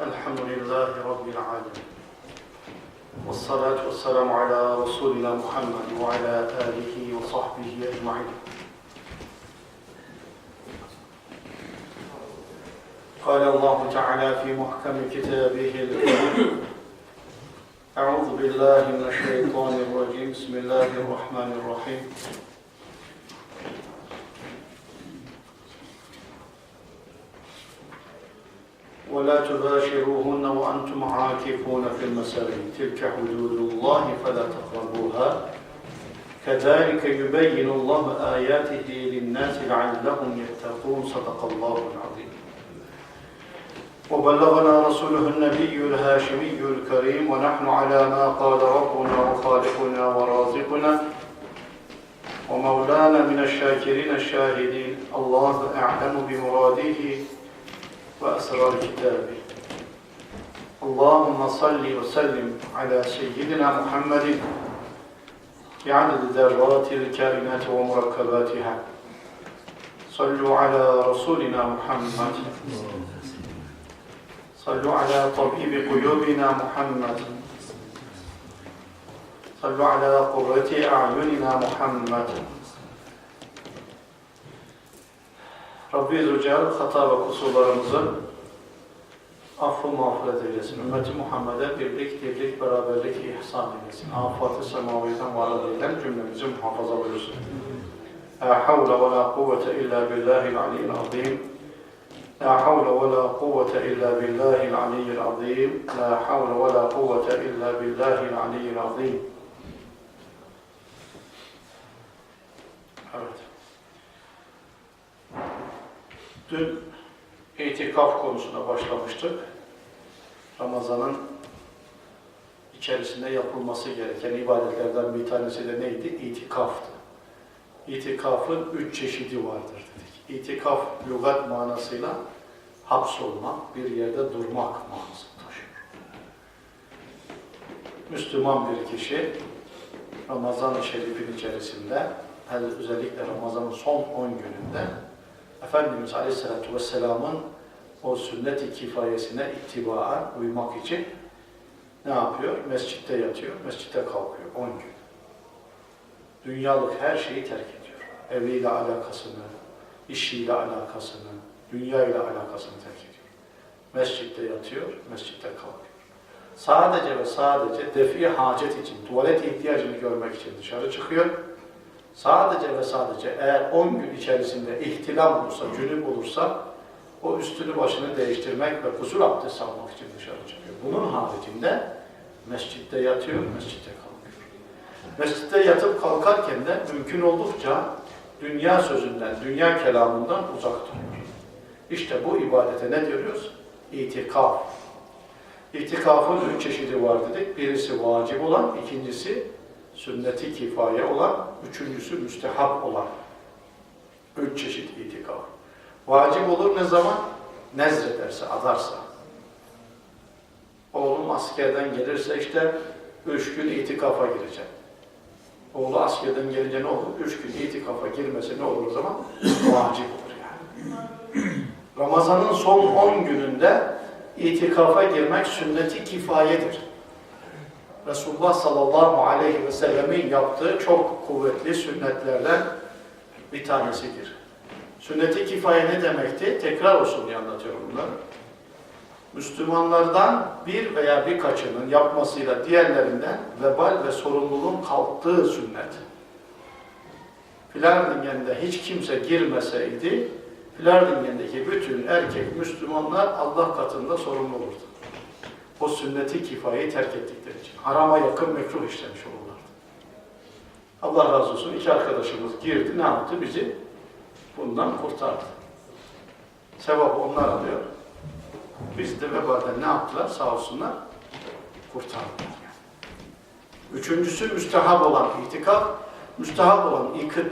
الحمد لله رب العالمين. والصلاة والسلام على رسولنا محمد وعلى آله وصحبه أجمعين. قال الله تعالى في محكم كتابه الكريم أعوذ بالله من الشيطان الرجيم. بسم الله الرحمن الرحيم. ولا تباشروهن وأنتم عاكفون في المساجد تلك حدود الله فلا تقربوها كذلك يبين الله آياته للناس لعلهم يتقون صدق الله العظيم وبلغنا رسوله النبي الهاشمي الكريم ونحن على ما قال ربنا وخالقنا ورازقنا ومولانا من الشاكرين الشاهدين الله أعلم بمراده وأسرار كتابه. اللهم صل وسلم على سيدنا محمد بعدد ذرات الكائنات ومركباتها. صلوا على رسولنا محمد. صلوا على طبيب قلوبنا محمد. صلوا على قرة أعيننا محمد. Rabbi Zülcelal hata ve kusurlarımızı affı mağfiret eylesin. Ümmeti Muhammed'e birlik, dirlik, beraberlik ihsan eylesin. Afat-ı semaviyeden varal eylen cümlemizi muhafaza buyursun. La havle ve la kuvvete illa billahil aliyyil azim. La havle ve la kuvvete illa billahil aliyyil azim. La havle ve la kuvvete illa billahil aliyyil azim. Evet. Dün itikaf konusuna başlamıştık. Ramazan'ın içerisinde yapılması gereken ibadetlerden bir tanesi de neydi? İtikaftı. İtikafın üç çeşidi vardır dedik. İtikaf lügat manasıyla hapsolmak, bir yerde durmak manasını taşıyor. Müslüman bir kişi Ramazan-ı Şerif'in içerisinde, özellikle Ramazan'ın son 10 gününde Efendimiz Aleyhisselatü Vesselam'ın o sünnet-i kifayesine itibaan uymak için ne yapıyor? Mescitte yatıyor, mescitte kalkıyor 10 gün. Dünyalık her şeyi terk ediyor. Eviyle alakasını, işiyle alakasını, dünya ile alakasını terk ediyor. Mescitte yatıyor, mescitte kalkıyor. Sadece ve sadece defi hacet için, tuvalet ihtiyacını görmek için dışarı çıkıyor. Sadece ve sadece eğer 10 gün içerisinde ihtilam olursa, cünüp olursa o üstünü başını değiştirmek ve gusül abdesti almak için dışarı çıkıyor. Bunun haricinde mescitte yatıyor, mescitte kalkıyor. Mescitte yatıp kalkarken de mümkün oldukça dünya sözünden, dünya kelamından uzak duruyor. İşte bu ibadete ne diyoruz? İtikaf. İtikafın üç çeşidi var dedik. Birisi vacip olan, ikincisi sünneti kifaye olan, üçüncüsü müstehap olan. Üç çeşit itikaf. Vacip olur ne zaman? Nezrederse, adarsa. Oğlum askerden gelirse işte üç gün itikafa girecek. Oğlu askerden gelince ne olur? Üç gün itikafa girmesi ne olur o zaman? Vacip olur yani. Ramazanın son on gününde itikafa girmek sünneti kifayedir. Resulullah sallallahu aleyhi ve sellemin yaptığı çok kuvvetli sünnetlerden bir tanesidir. Sünnet-i kifaye ne demekti? Tekrar olsun diye anlatıyorum bunları. Müslümanlardan bir veya birkaçının yapmasıyla diğerlerinden vebal ve sorumluluğun kalktığı sünnet. Filardingen'de hiç kimse girmeseydi, Filardingen'deki bütün erkek Müslümanlar Allah katında sorumlu olurdu o sünneti kifayeyi terk ettikleri için. Harama yakın mekruh işlemiş olurlar. Allah razı olsun iki arkadaşımız girdi, ne yaptı? Bizi bundan kurtardı. Sevap onlar alıyor. Biz de vebalden ne yaptılar? Sağ olsunlar. Kurtardılar. Üçüncüsü müstehap olan itikaf. Müstehap olan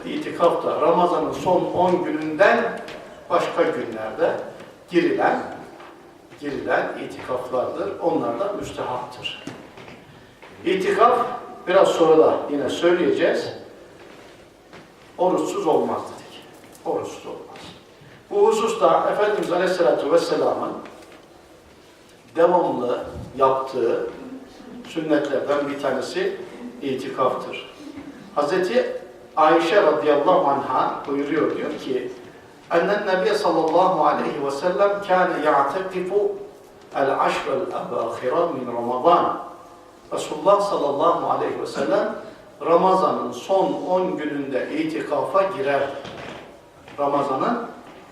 itikaf da Ramazan'ın son 10 gününden başka günlerde girilen girilen itikaflardır. Onlar da müstehaptır. İtikaf biraz sonra da yine söyleyeceğiz. Oruçsuz olmaz dedik. Oruçsuz olmaz. Bu hususta Efendimiz Aleyhisselatü Vesselam'ın devamlı yaptığı sünnetlerden bir tanesi itikaftır. Hazreti Ayşe radıyallahu anha buyuruyor diyor ki Ennen Nebiye sallallahu aleyhi ve sellem kâne ya'tekifu el-aşrel ebâhira min Ramazan. Resulullah sallallahu aleyhi ve sellem Ramazan'ın son 10 gününde itikafa girer. Ramazan'ın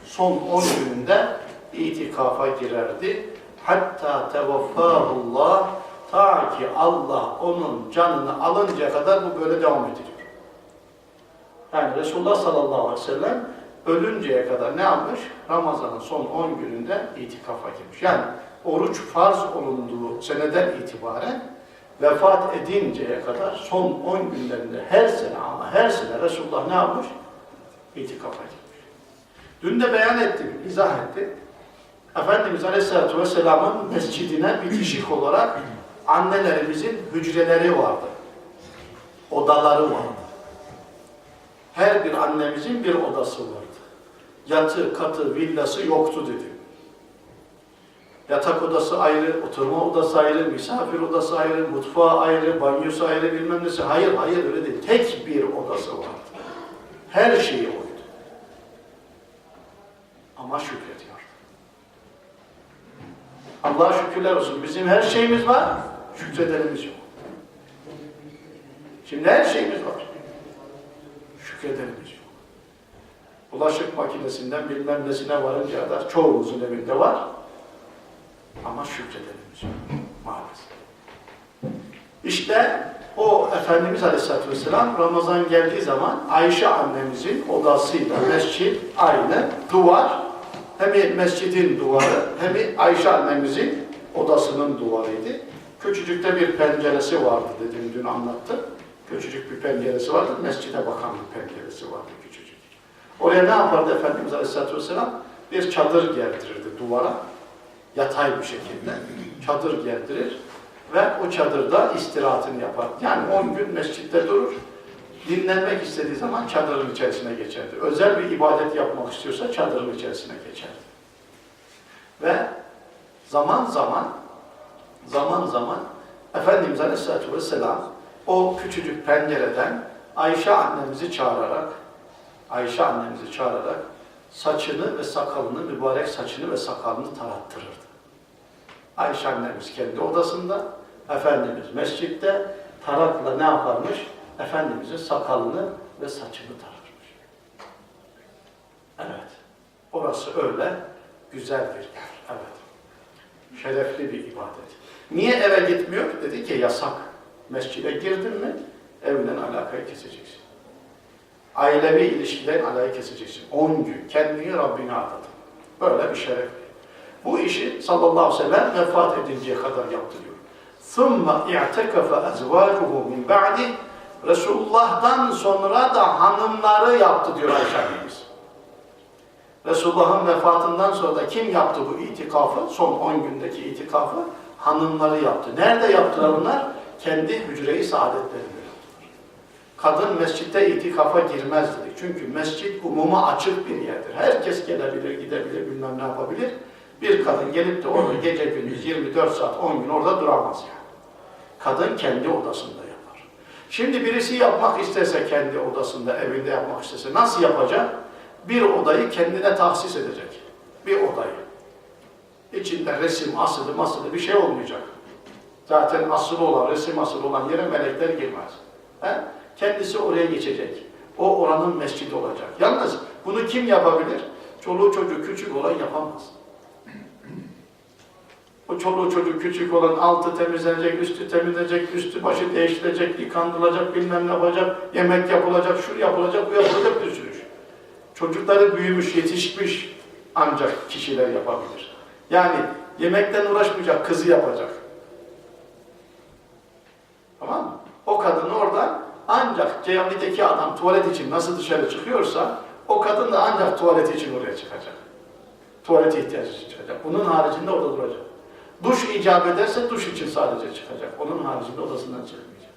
son 10 gününde itikafa girerdi. Hatta tevaffahullah ta ki Allah onun canını alıncaya kadar bu böyle devam ediyor. Yani Resulullah sallallahu aleyhi ve sellem ölünceye kadar ne yapmış? Ramazan'ın son 10 gününde itikafa girmiş. Yani oruç farz olunduğu seneden itibaren vefat edinceye kadar son 10 günlerinde her sene ama her sene Resulullah ne yapmış? İtikafa girmiş. Dün de beyan ettim, izah ettim. Efendimiz Aleyhisselatü Vesselam'ın mescidine bitişik olarak annelerimizin hücreleri vardı. Odaları vardı. Her bir annemizin bir odası vardı. Yatı, katı, villası yoktu dedi. Yatak odası ayrı, oturma odası ayrı, misafir odası ayrı, mutfağı ayrı, banyosu ayrı bilmem nesi. Hayır, hayır öyle değil. Tek bir odası vardı. Her şeyi oydu. Ama şükrediyor. Allah'a şükürler olsun. Bizim her şeyimiz var, şükredenimiz yok. Şimdi her şeyimiz var. Şükredenimiz yok. Bulaşık makinesinden bilmem nesine varınca kadar çoğumuzun evinde var. Ama şükredenimiz yok. Maalesef. İşte o Efendimiz Aleyhisselatü Vesselam Ramazan geldiği zaman Ayşe annemizin odasıyla mescit aynı duvar hem mescidin duvarı hem Ayşe annemizin odasının duvarıydı. Küçücükte bir penceresi vardı dedim dün anlattım. Küçücük bir penceresi vardı. Mescide bakan bir penceresi vardı küçücük. Oraya ne yapardı Efendimiz Aleyhisselatü Vesselam? Bir çadır gerdirirdi duvara. Yatay bir şekilde. Çadır gerdirir ve o çadırda istirahatını yapar. Yani 10 gün mescitte durur. Dinlenmek istediği zaman çadırın içerisine geçerdi. Özel bir ibadet yapmak istiyorsa çadırın içerisine geçerdi. Ve zaman zaman zaman zaman Efendimiz Aleyhisselatü Vesselam o küçücük pencereden Ayşe annemizi çağırarak Ayşe annemizi çağırarak saçını ve sakalını, mübarek saçını ve sakalını tarattırırdı. Ayşe annemiz kendi odasında, Efendimiz mescitte tarakla ne yaparmış? Efendimizin sakalını ve saçını tararmış. Evet, orası öyle güzel bir yer. Evet, şerefli bir ibadet. Niye eve gitmiyor? Dedi ki yasak. Mescide girdin mi evinden alakayı keseceksin. Ailevi ilişkilerin alakayı keseceksin. 10 gün kendini Rabbine adadın. Böyle bir şeref. Bu işi sallallahu aleyhi ve sellem vefat edinceye kadar yaptı diyor. ثُمَّ اِعْتَكَفَ اَزْوَاجُهُ مِنْ بَعْدِ Resulullah'tan sonra da hanımları yaptı diyor Ayşe annemiz. Resulullah'ın vefatından sonra da kim yaptı bu itikafı? Son 10 gündeki itikafı hanımları yaptı. Nerede yaptılar bunlar? Kendi hücre-i saadetlerinde yaptılar. Kadın mescitte itikafa girmez dedik. Çünkü mescit umuma açık bir yerdir. Herkes gelebilir, gidebilir, bilmem ne yapabilir. Bir kadın gelip de orada gece gündüz 24 saat 10 gün orada duramaz yani. Kadın kendi odasında yapar. Şimdi birisi yapmak istese kendi odasında, evinde yapmak istese nasıl yapacak? Bir odayı kendine tahsis edecek. Bir odayı. İçinde resim, asılı, masılı bir şey olmayacak. Zaten asılı olan, resim asılı olan yere melekler girmez. He? Kendisi oraya geçecek. O oranın mescidi olacak. Yalnız bunu kim yapabilir? Çoluğu çocuk küçük olan yapamaz. O çoluğu çocuk küçük olan altı temizlenecek, üstü temizlenecek, üstü başı değiştirecek, yıkandırılacak, bilmem ne yapacak, yemek yapılacak, şu yapılacak, bu yapılacak bir sürü. Çocukları büyümüş, yetişmiş ancak kişiler yapabilir. Yani yemekten uğraşmayacak, kızı yapacak. Tamam mı? O kadın orada ancak camideki adam tuvalet için nasıl dışarı çıkıyorsa o kadın da ancak tuvalet için oraya çıkacak. Tuvalet ihtiyacı için çıkacak. Bunun haricinde orada duracak. Duş icap ederse duş için sadece çıkacak. Onun haricinde odasından çıkmayacak.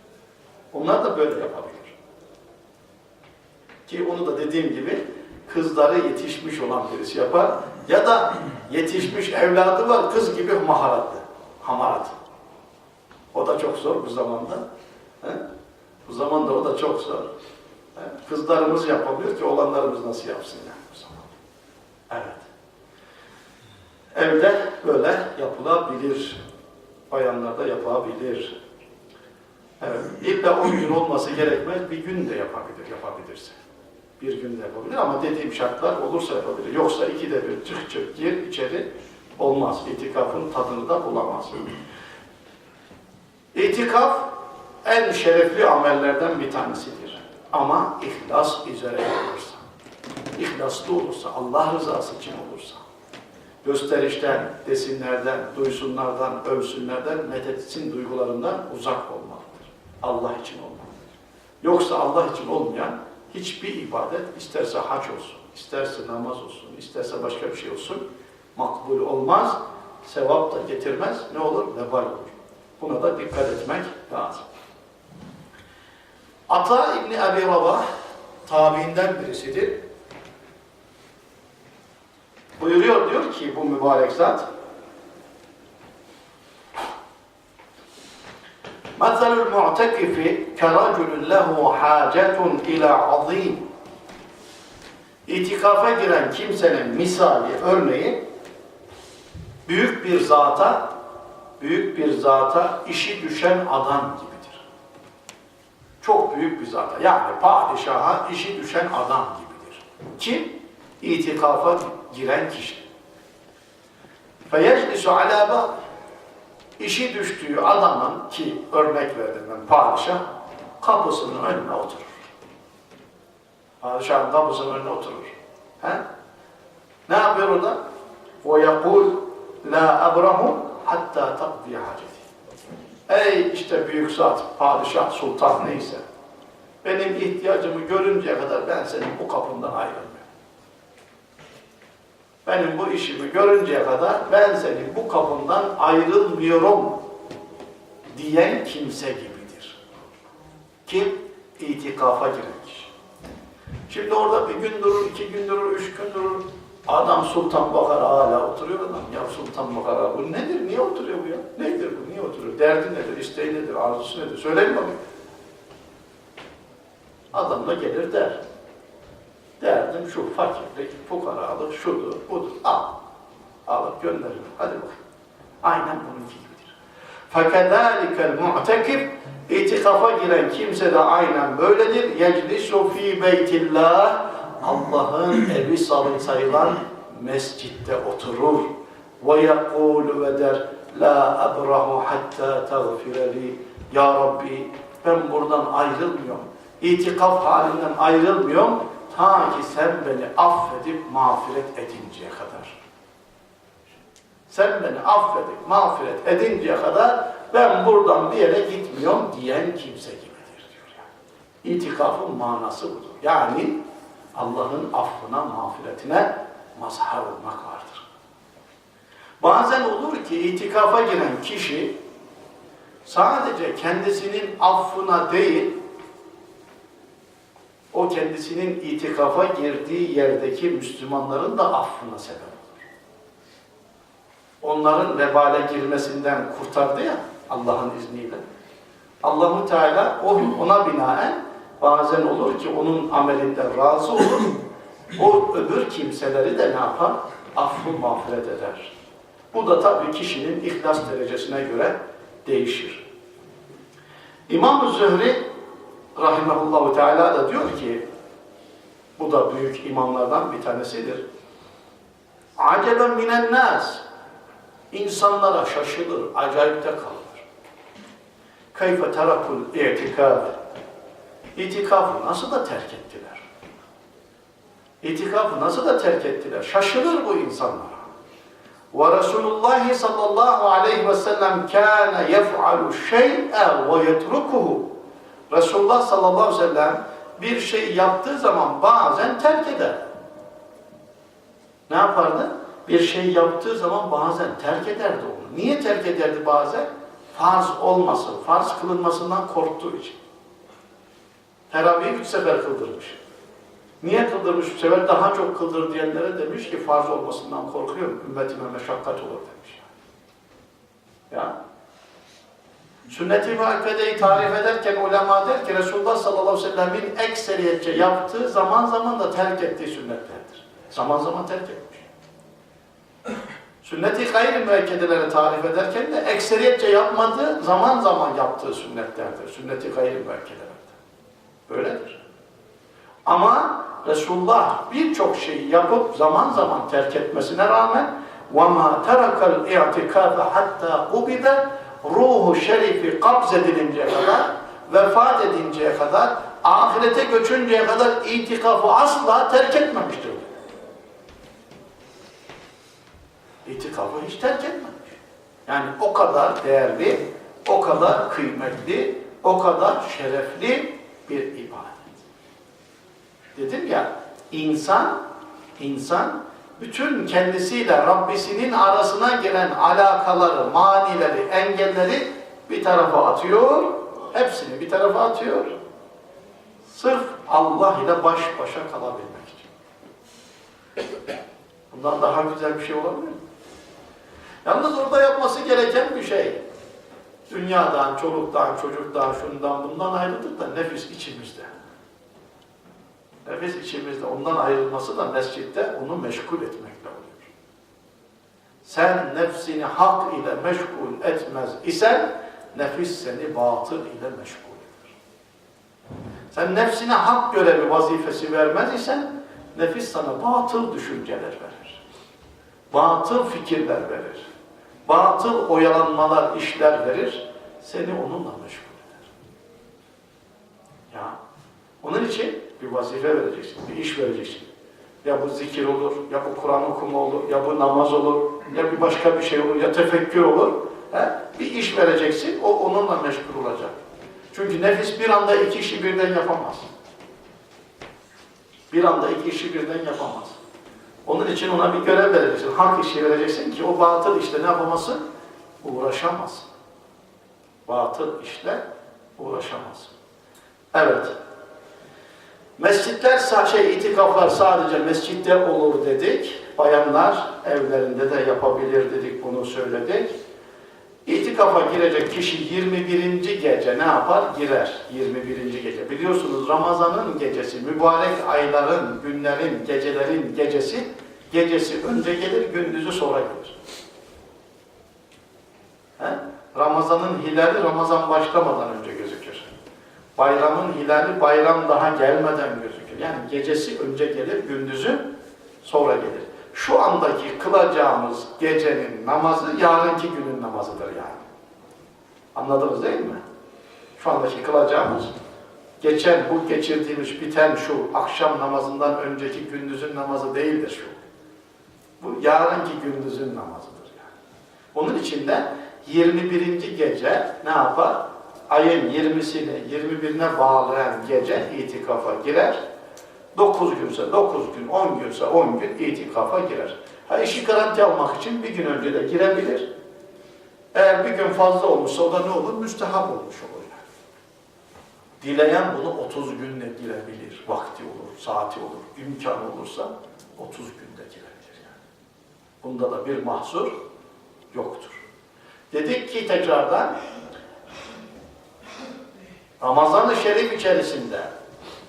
Onlar da böyle yapabilir. Ki onu da dediğim gibi kızları yetişmiş olan birisi yapar. Ya da yetişmiş evladı var kız gibi maharatlı. Hamarat. O da çok zor bu zamanda. He? Bu zamanda o da çok zor. He? Kızlarımız yapamıyor ki oğlanlarımız nasıl yapsın yani bu zaman. Evet. Evde böyle yapılabilir. Bayanlar da yapabilir. Evet. İlla 10 gün olması gerekmez. Bir gün de yapabilir, yapabilirse. Bir gün de yapabilir ama dediğim şartlar olursa yapabilir. Yoksa ikide bir çık çık gir içeri olmaz. İtikafın tadını da bulamaz. İtikaf en şerefli amellerden bir tanesidir. Ama ihlas üzere olursa, ihlaslı olursa, Allah rızası için olursa, gösterişten, desinlerden, duysunlardan, övsünlerden, methetsin duygularından uzak olmalıdır. Allah için olmalıdır. Yoksa Allah için olmayan hiçbir ibadet, isterse hac olsun, isterse namaz olsun, isterse başka bir şey olsun, makbul olmaz, sevap da getirmez, ne olur? Vebal olur. Buna da dikkat etmek lazım. Ata İbni Abi Rabah tabiinden birisidir. Buyuruyor diyor ki bu mübarek zat مَثَلُ الْمُعْتَكِفِ كَرَجُلٌ لَهُ حَاجَةٌ اِلَى عَظِيمٍ İtikafa giren kimsenin misali, örneği büyük bir zata büyük bir zata işi düşen adam gibidir. Çok büyük bir zata. Yani padişaha işi düşen adam gibidir. Kim? İtikafa giren kişi. فَيَجْلِسُ عَلَى بَابِ İşi düştüğü adamın ki örnek verdim ben padişah kapısının önüne oturur. Padişahın kapısının önüne oturur. He? Ne yapıyor orada? وَيَقُولُ لَا أَبْرَهُ hatta takdiye haceti. Ey işte büyük zat, padişah, sultan neyse. Benim ihtiyacımı görünceye kadar ben senin bu kapından ayrılmıyorum. Benim bu işimi görünceye kadar ben senin bu kapından ayrılmıyorum diyen kimse gibidir. Kim? İtikafa giren kişi. Şimdi orada bir gün durur, iki gün durur, üç gün durur. Adam Sultan Bakar hala oturuyor adam. Ya Sultan Bakar ağa, bu nedir? Niye oturuyor bu ya? Nedir bu? Niye oturuyor? Derdi nedir? İsteği nedir? Arzusu nedir? Söyleyin bakayım. Adam da gelir der. Derdim şu fakirlik, fukaralık, şudur, budur. Al. Alıp gönderirim. Hadi bakayım. Aynen bununki gibidir. فَكَذَٰلِكَ الْمُعْتَكِبْ İtikafa giren kimse de aynen böyledir. يَجْلِسُ ف۪ي بَيْتِ اللّٰهِ Allah'ın evi sayılan mescitte oturur. Ve yekulu ve der La abrahu hatta tagfireli Ya Rabbi ben buradan ayrılmıyorum. İtikaf halinden ayrılmıyorum. Ta ki sen beni affedip mağfiret edinceye kadar. Sen beni affedip mağfiret edinceye kadar ben buradan bir yere gitmiyorum diyen kimse gibidir diyor. Yani. İtikafın manası budur. Yani Allah'ın affına, mağfiretine mazhar olmak vardır. Bazen olur ki itikafa giren kişi sadece kendisinin affına değil, o kendisinin itikafa girdiği yerdeki Müslümanların da affına sebep olur. Onların vebale girmesinden kurtardı ya Allah'ın izniyle. Allahu Teala ona binaen bazen olur ki onun amelinden razı olur. O öbür kimseleri de ne yapar? Affı mağfiret eder. Bu da tabii kişinin ihlas derecesine göre değişir. İmam-ı Zühri rahimahullahu teala da diyor ki bu da büyük imamlardan bir tanesidir. Aceben minen nas insanlara şaşılır, acayipte kalır. Kayfe terakul i'tikaf İtikafı nasıl da terk ettiler? İtikafı nasıl da terk ettiler? Şaşırır bu insanlara. Ve Resulullah sallallahu aleyhi ve sellem kâne yef'alu şey'e ve yetrukuhu. Resulullah sallallahu aleyhi ve sellem bir şey yaptığı zaman bazen terk eder. Ne yapardı? Bir şey yaptığı zaman bazen terk ederdi onu. Niye terk ederdi bazen? Farz olmasın, farz kılınmasından korktuğu için. Teravih'i üç sefer kıldırmış. Niye kıldırmış üç sefer? Daha çok kıldır diyenlere demiş ki farz olmasından korkuyorum. Ümmetime meşakkat olur demiş. Ya. Sünnet-i muakkedeyi tarif ederken ulema der ki Resulullah sallallahu aleyhi ve sellemin ekseriyetçe yaptığı zaman zaman da terk ettiği sünnetlerdir. Zaman zaman terk etmiş. Sünnet-i gayri müekkedeleri tarif ederken de ekseriyetçe yapmadığı zaman zaman yaptığı sünnetlerdir. Sünnet-i gayri müekkedelerde. Böyledir. Ama Resulullah birçok şeyi yapıp zaman zaman terk etmesine rağmen وَمَا تَرَكَ الْاِعْتِكَافَ حَتَّى قُبِدَ ruhu şerifi kabz edilinceye kadar, vefat edinceye kadar, ahirete göçünceye kadar itikafı asla terk etmemiştir. İtikafı hiç terk etmemiş. Yani o kadar değerli, o kadar kıymetli, o kadar şerefli bir ibadet. Dedim ya, insan, insan bütün kendisiyle Rabbisinin arasına gelen alakaları, manileri, engelleri bir tarafa atıyor, hepsini bir tarafa atıyor. Sırf Allah ile baş başa kalabilmek için. Bundan daha güzel bir şey olabilir mi? Yalnız orada yapması gereken bir şey. Dünyadan, çoluktan, çocuktan, şundan, bundan ayrıldık da nefis içimizde. Nefis içimizde. Ondan ayrılması da mescitte onu meşgul etmekle oluyor. Sen nefsini hak ile meşgul etmez isen nefis seni batıl ile meşgul eder. Sen nefsine hak görevi vazifesi vermez isen nefis sana batıl düşünceler verir. Batıl fikirler verir. Batıl oyalanmalar, işler verir. Seni onunla meşgul eder. Ya onun için bir vazife vereceksin, bir iş vereceksin. Ya bu zikir olur, ya bu Kur'an okuma olur, ya bu namaz olur, ya bir başka bir şey olur, ya tefekkür olur. He? Bir iş vereceksin, o onunla meşgul olacak. Çünkü nefis bir anda iki işi birden yapamaz. Bir anda iki işi birden yapamaz. Onun için ona bir görev vereceksin, hak işi vereceksin ki o batıl işte ne yapamasın? Uğraşamaz. Batıl işle uğraşamaz. Evet. Mescitler, şey, itikaflar sadece mescitte olur dedik. Bayanlar evlerinde de yapabilir dedik, bunu söyledik. İtikafa girecek kişi 21. gece ne yapar? Girer. 21. gece. Biliyorsunuz Ramazan'ın gecesi, mübarek ayların, günlerin, gecelerin gecesi, gecesi önce gelir, gündüzü sonra gelir. He? Ramazan'ın hilali Ramazan başlamadan önce gözükür. Bayramın hilali bayram daha gelmeden gözükür. Yani gecesi önce gelir, gündüzü sonra gelir. Şu andaki kılacağımız gecenin namazı yarınki günün namazıdır yani. Anladınız değil mi? Şu andaki kılacağımız geçen bu geçirdiğimiz biten şu akşam namazından önceki gündüzün namazı değildir şu. Bu yarınki gündüzün namazıdır yani. Onun için de 21. gece ne yapar? ayın 20'sini 21'ine bağlayan gece itikafa girer. 9 günse 9 gün, 10 günse 10 gün itikafa girer. Ha işi garanti almak için bir gün önce de girebilir. Eğer bir gün fazla olmuşsa o da ne olur? Müstehap olmuş olur yani. Dileyen bunu 30 günle girebilir. Vakti olur, saati olur, imkan olursa 30 günde girebilir. Bunda da bir mahsur yoktur. Dedik ki tekrardan Ramazan-ı Şerif içerisinde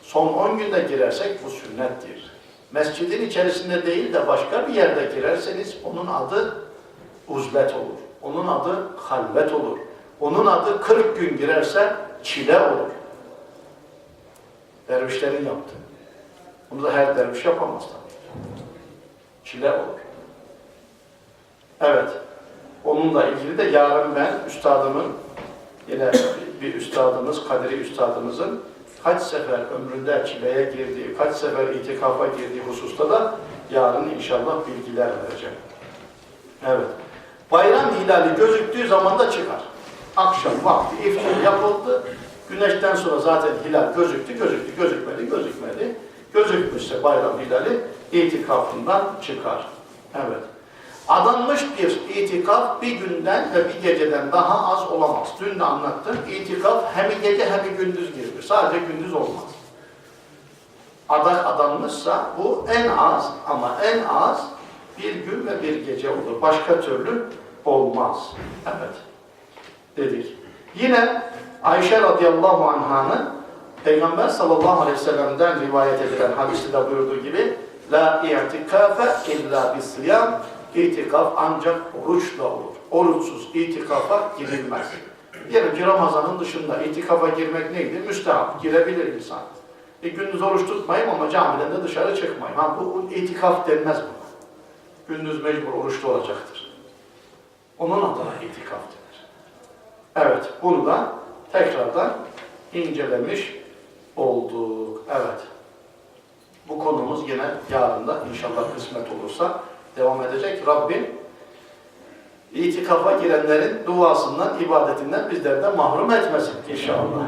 son 10 günde girersek bu sünnettir. Mescidin içerisinde değil de başka bir yerde girerseniz onun adı uzlet olur. Onun adı halvet olur. Onun adı 40 gün girerse çile olur. Dervişlerin yaptığı. Bunu da her derviş yapamaz tabii. Çile olur. Evet. Onunla ilgili de yarın ben üstadımın yine bir üstadımız, Kadri üstadımızın kaç sefer ömründe çileye girdiği, kaç sefer itikafa girdiği hususta da yarın inşallah bilgiler vereceğim. Evet. Bayram hilali gözüktüğü zaman da çıkar. Akşam vakti iftar yapıldı. Güneşten sonra zaten hilal gözüktü, gözüktü, gözükmedi, gözükmedi. Gözükmüşse bayram hilali itikafından çıkar. Evet. Adanmış bir itikaf bir günden ve bir geceden daha az olamaz. Dün de anlattım. İtikaf hem gece hem gündüz girilir. Sadece gündüz olmaz. Adak adanmışsa bu en az ama en az bir gün ve bir gece olur. Başka türlü olmaz. Evet. dedik. Yine Ayşe radıyallahu anh'ın Peygamber sallallahu aleyhi ve sellem'den rivayet edilen hadiste de buyurduğu gibi La i'tikafe illa bisiyam İtikaf ancak oruçla olur. Oruçsuz itikafa girilmez. Diyelim ki Ramazan'ın dışında itikafa girmek neydi? Müstehap. Girebilir insan. E, gündüz oruç tutmayayım ama camiden de dışarı çıkmayayım. Ha, bu itikaf denmez buna. Gündüz mecbur oruçlu olacaktır. Onun adına itikaf denir. Evet, bunu da tekrardan incelemiş olduk. Evet. Bu konumuz yine yarın da inşallah kısmet olursa devam edecek. Rabbim itikafa girenlerin duasından, ibadetinden bizleri de mahrum etmesin inşallah.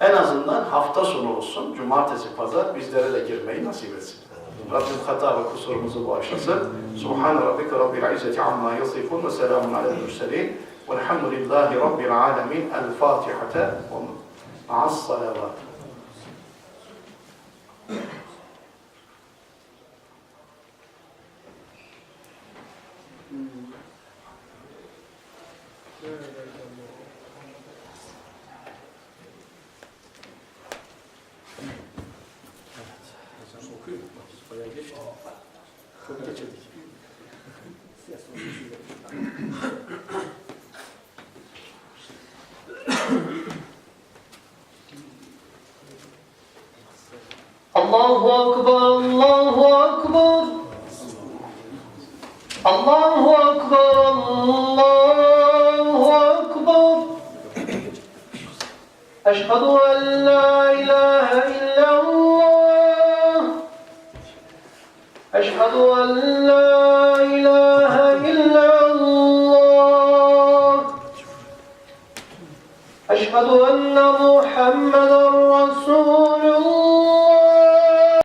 En azından hafta sonu olsun, cumartesi, pazar bizlere de girmeyi nasip etsin. Rabbim hata ve kusurumuzu bağışlasın. Subhan rabbike rabbil izzeti amma yasifun ve selamun alel mürselin. Velhamdülillahi rabbil alemin. El Fatihate ve ma'as salavat.